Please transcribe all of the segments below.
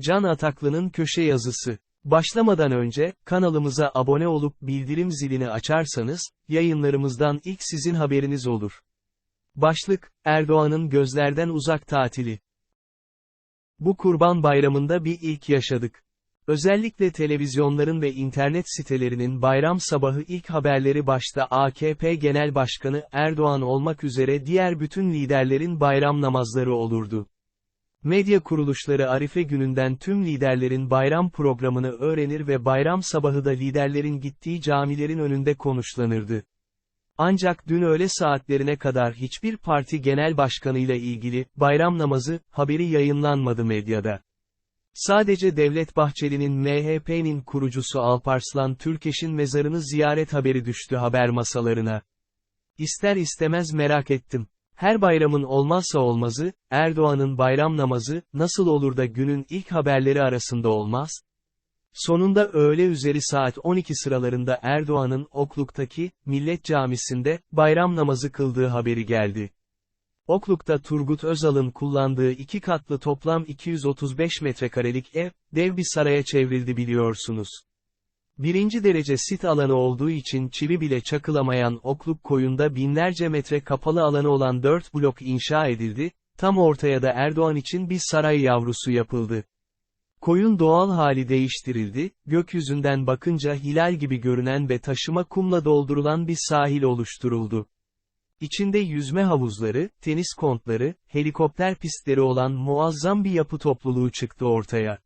Can Ataklı'nın köşe yazısı. Başlamadan önce, kanalımıza abone olup bildirim zilini açarsanız, yayınlarımızdan ilk sizin haberiniz olur. Başlık, Erdoğan'ın gözlerden uzak tatili. Bu kurban bayramında bir ilk yaşadık. Özellikle televizyonların ve internet sitelerinin bayram sabahı ilk haberleri başta AKP Genel Başkanı Erdoğan olmak üzere diğer bütün liderlerin bayram namazları olurdu. Medya kuruluşları Arife gününden tüm liderlerin bayram programını öğrenir ve bayram sabahı da liderlerin gittiği camilerin önünde konuşlanırdı. Ancak dün öğle saatlerine kadar hiçbir parti genel başkanıyla ilgili bayram namazı haberi yayınlanmadı medyada. Sadece Devlet Bahçeli'nin MHP'nin kurucusu Alparslan Türkeş'in mezarını ziyaret haberi düştü haber masalarına. İster istemez merak ettim. Her bayramın olmazsa olmazı, Erdoğan'ın bayram namazı, nasıl olur da günün ilk haberleri arasında olmaz? Sonunda öğle üzeri saat 12 sıralarında Erdoğan'ın Okluk'taki, Millet Camisi'nde, bayram namazı kıldığı haberi geldi. Okluk'ta Turgut Özal'ın kullandığı iki katlı toplam 235 metrekarelik ev, dev bir saraya çevrildi biliyorsunuz. Birinci derece sit alanı olduğu için çivi bile çakılamayan Okluk koyunda binlerce metre kapalı alanı olan dört blok inşa edildi, tam ortaya da Erdoğan için bir saray yavrusu yapıldı. Koyun doğal hali değiştirildi, gökyüzünden bakınca hilal gibi görünen ve taşıma kumla doldurulan bir sahil oluşturuldu. İçinde yüzme havuzları, tenis kontları, helikopter pistleri olan muazzam bir yapı topluluğu çıktı ortaya.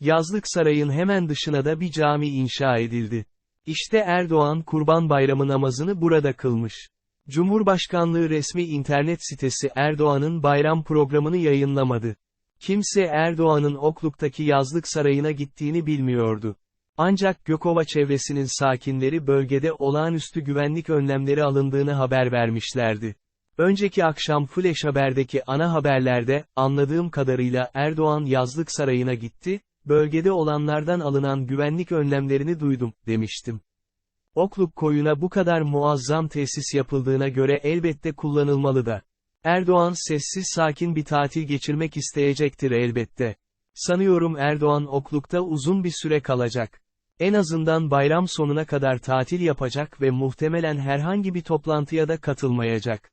Yazlık sarayın hemen dışına da bir cami inşa edildi. İşte Erdoğan Kurban Bayramı namazını burada kılmış. Cumhurbaşkanlığı resmi internet sitesi Erdoğan'ın bayram programını yayınlamadı. Kimse Erdoğan'ın Okluk'taki yazlık sarayına gittiğini bilmiyordu. Ancak Gökova çevresinin sakinleri bölgede olağanüstü güvenlik önlemleri alındığını haber vermişlerdi. Önceki akşam Flash Haber'deki ana haberlerde, anladığım kadarıyla Erdoğan yazlık sarayına gitti, bölgede olanlardan alınan güvenlik önlemlerini duydum, demiştim. Okluk koyuna bu kadar muazzam tesis yapıldığına göre elbette kullanılmalı da. Erdoğan sessiz sakin bir tatil geçirmek isteyecektir elbette. Sanıyorum Erdoğan Okluk'ta uzun bir süre kalacak. En azından bayram sonuna kadar tatil yapacak ve muhtemelen herhangi bir toplantıya da katılmayacak.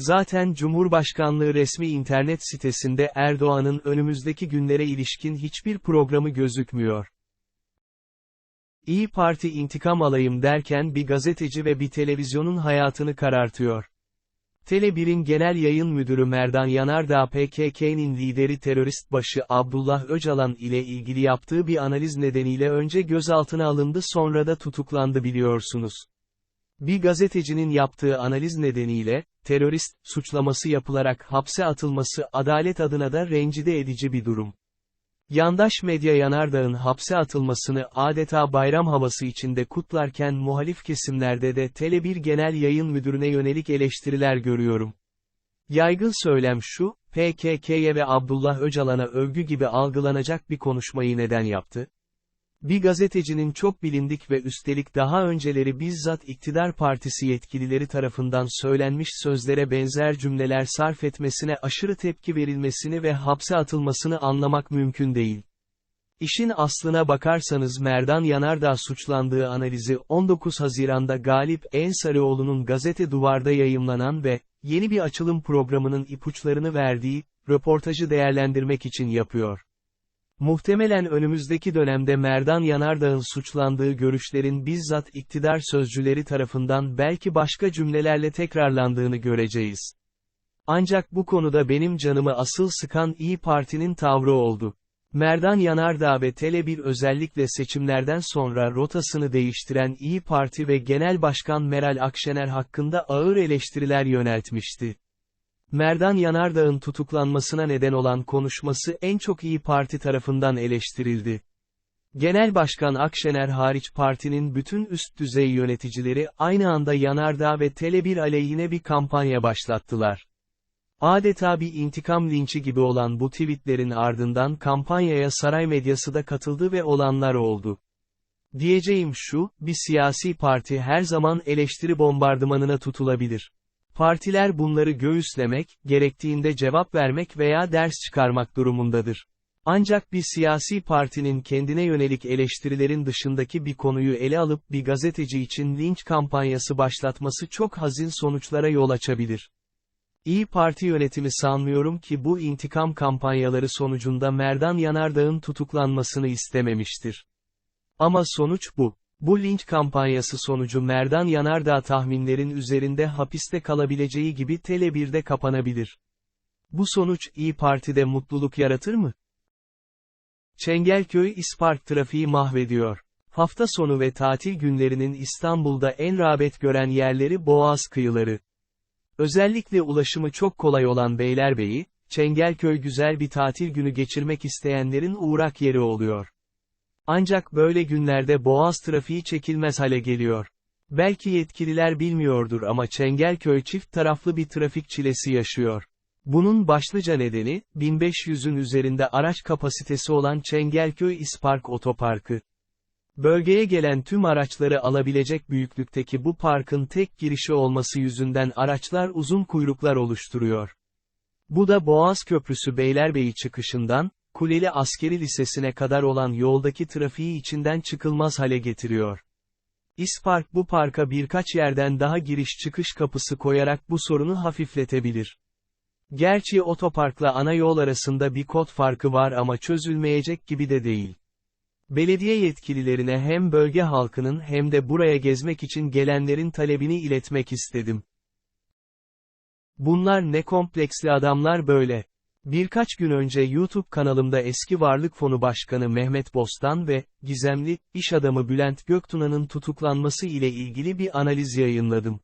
Zaten Cumhurbaşkanlığı resmi internet sitesinde Erdoğan'ın önümüzdeki günlere ilişkin hiçbir programı gözükmüyor. İyi Parti intikam alayım derken bir gazeteci ve bir televizyonun hayatını karartıyor. Tele1'in genel yayın müdürü Merdan Yanardağ PKK'nin lideri terörist başı Abdullah Öcalan ile ilgili yaptığı bir analiz nedeniyle önce gözaltına alındı sonra da tutuklandı biliyorsunuz. Bir gazetecinin yaptığı analiz nedeniyle, terörist, suçlaması yapılarak hapse atılması adalet adına da rencide edici bir durum. Yandaş medya Yanardağ'ın hapse atılmasını adeta bayram havası içinde kutlarken muhalif kesimlerde de Tele1 Genel Yayın Müdürüne yönelik eleştiriler görüyorum. Yaygın söylem şu, PKK'ye ve Abdullah Öcalan'a övgü gibi algılanacak bir konuşmayı neden yaptı? Bir gazetecinin çok bilindik ve üstelik daha önceleri bizzat iktidar partisi yetkilileri tarafından söylenmiş sözlere benzer cümleler sarf etmesine aşırı tepki verilmesini ve hapse atılmasını anlamak mümkün değil. İşin aslına bakarsanız Merdan Yanardağ suçlandığı analizi 19 Haziran'da Galip Ensarioğlu'nun gazete duvarda yayımlanan ve, yeni bir açılım programının ipuçlarını verdiği, röportajı değerlendirmek için yapıyor. Muhtemelen önümüzdeki dönemde Merdan Yanardağ'ın suçlandığı görüşlerin bizzat iktidar sözcüleri tarafından belki başka cümlelerle tekrarlandığını göreceğiz. Ancak bu konuda benim canımı asıl sıkan İyi Parti'nin tavrı oldu. Merdan Yanardağ ve Tele1 özellikle seçimlerden sonra rotasını değiştiren İyi Parti ve Genel Başkan Meral Akşener hakkında ağır eleştiriler yöneltmişti. Merdan Yanardağ'ın tutuklanmasına neden olan konuşması en çok iyi Parti tarafından eleştirildi. Genel Başkan Akşener hariç partinin bütün üst düzey yöneticileri aynı anda Yanardağ ve Tele1 aleyhine bir kampanya başlattılar. Adeta bir intikam linçi gibi olan bu tweetlerin ardından kampanyaya saray medyası da katıldı ve olanlar oldu. Diyeceğim şu, bir siyasi parti her zaman eleştiri bombardımanına tutulabilir. Partiler bunları göğüslemek, gerektiğinde cevap vermek veya ders çıkarmak durumundadır. Ancak bir siyasi partinin kendine yönelik eleştirilerin dışındaki bir konuyu ele alıp bir gazeteci için linç kampanyası başlatması çok hazin sonuçlara yol açabilir. İyi Parti yönetimi sanmıyorum ki bu intikam kampanyaları sonucunda Merdan Yanardağ'ın tutuklanmasını istememiştir. Ama sonuç bu. Bu linç kampanyası sonucu Merdan Yanardağ tahminlerin üzerinde hapiste kalabileceği gibi Tele1'de kapanabilir. Bu sonuç İyi Parti'de mutluluk yaratır mı? Çengelköy İspark trafiği mahvediyor. Hafta sonu ve tatil günlerinin İstanbul'da en rağbet gören yerleri Boğaz kıyıları. Özellikle ulaşımı çok kolay olan Beylerbeyi, Çengelköy güzel bir tatil günü geçirmek isteyenlerin uğrak yeri oluyor. Ancak böyle günlerde Boğaz trafiği çekilmez hale geliyor. Belki yetkililer bilmiyordur ama Çengelköy çift taraflı bir trafik çilesi yaşıyor. Bunun başlıca nedeni, 1500'ün üzerinde araç kapasitesi olan Çengelköy İspark Otoparkı. Bölgeye gelen tüm araçları alabilecek büyüklükteki bu parkın tek girişi olması yüzünden araçlar uzun kuyruklar oluşturuyor. Bu da Boğaz Köprüsü Beylerbeyi çıkışından, Kuleli Askeri Lisesi'ne kadar olan yoldaki trafiği içinden çıkılmaz hale getiriyor. İspark bu parka birkaç yerden daha giriş çıkış kapısı koyarak bu sorunu hafifletebilir. Gerçi otoparkla ana yol arasında bir kod farkı var ama çözülmeyecek gibi de değil. Belediye yetkililerine hem bölge halkının hem de buraya gezmek için gelenlerin talebini iletmek istedim. Bunlar ne kompleksli adamlar böyle. Birkaç gün önce YouTube kanalımda eski Varlık Fonu Başkanı Mehmet Bostan ve, gizemli, iş adamı Bülent Göktuna'nın tutuklanması ile ilgili bir analiz yayınladım.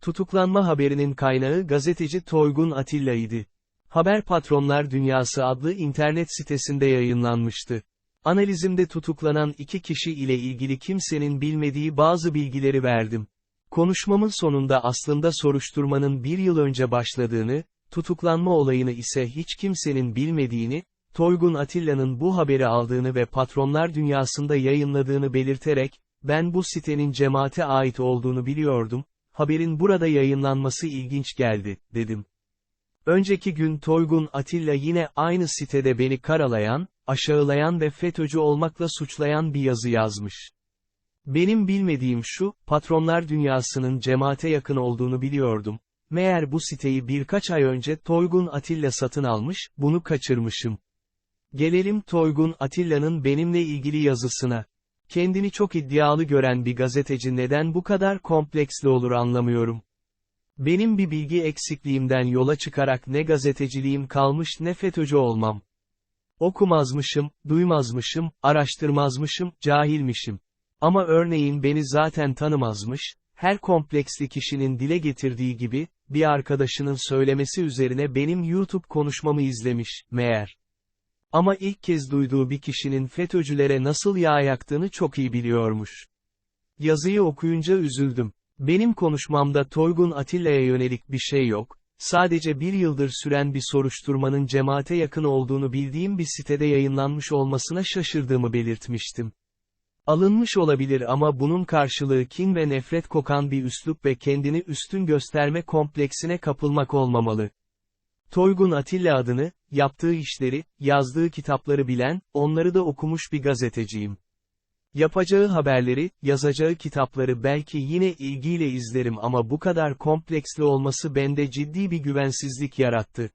Tutuklanma haberinin kaynağı gazeteci Toygun Atilla idi. Haber Patronlar Dünyası adlı internet sitesinde yayınlanmıştı. Analizimde tutuklanan iki kişi ile ilgili kimsenin bilmediği bazı bilgileri verdim. Konuşmamın sonunda aslında soruşturmanın bir yıl önce başladığını, tutuklanma olayını ise hiç kimsenin bilmediğini, Toygun Atilla'nın bu haberi aldığını ve patronlar dünyasında yayınladığını belirterek, ben bu sitenin cemaate ait olduğunu biliyordum, haberin burada yayınlanması ilginç geldi, dedim. Önceki gün Toygun Atilla yine aynı sitede beni karalayan, aşağılayan ve FETÖ'cü olmakla suçlayan bir yazı yazmış. Benim bilmediğim şu, patronlar dünyasının cemaate yakın olduğunu biliyordum. Meğer bu siteyi birkaç ay önce Toygun Atilla satın almış, bunu kaçırmışım. Gelelim Toygun Atilla'nın benimle ilgili yazısına. Kendini çok iddialı gören bir gazeteci neden bu kadar kompleksli olur anlamıyorum. Benim bir bilgi eksikliğimden yola çıkarak ne gazeteciliğim kalmış ne FETÖ'cü olmam. Okumazmışım, duymazmışım, araştırmazmışım, cahilmişim. Ama örneğin beni zaten tanımazmış, her kompleksli kişinin dile getirdiği gibi, bir arkadaşının söylemesi üzerine benim YouTube konuşmamı izlemiş, meğer. Ama ilk kez duyduğu bir kişinin FETÖ'cülere nasıl yağ yaktığını çok iyi biliyormuş. Yazıyı okuyunca üzüldüm. Benim konuşmamda Toygun Atilla'ya yönelik bir şey yok, sadece bir yıldır süren bir soruşturmanın cemaate yakın olduğunu bildiğim bir sitede yayınlanmış olmasına şaşırdığımı belirtmiştim. Alınmış olabilir ama bunun karşılığı kin ve nefret kokan bir üslup ve kendini üstün gösterme kompleksine kapılmak olmamalı. Toygun Atilla adını, yaptığı işleri, yazdığı kitapları bilen, onları da okumuş bir gazeteciyim. Yapacağı haberleri, yazacağı kitapları belki yine ilgiyle izlerim ama bu kadar kompleksli olması bende ciddi bir güvensizlik yarattı.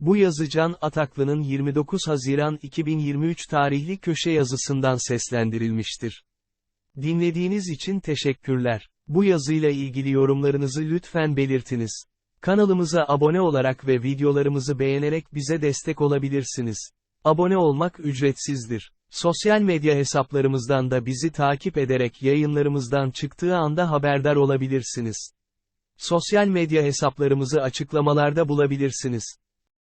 Bu yazı Can Ataklı'nın 29 Haziran 2023 tarihli köşe yazısından seslendirilmiştir. Dinlediğiniz için teşekkürler. Bu yazıyla ilgili yorumlarınızı lütfen belirtiniz. Kanalımıza abone olarak ve videolarımızı beğenerek bize destek olabilirsiniz. Abone olmak ücretsizdir. Sosyal medya hesaplarımızdan da bizi takip ederek yayınlarımızdan çıktığı anda haberdar olabilirsiniz. Sosyal medya hesaplarımızı açıklamalarda bulabilirsiniz.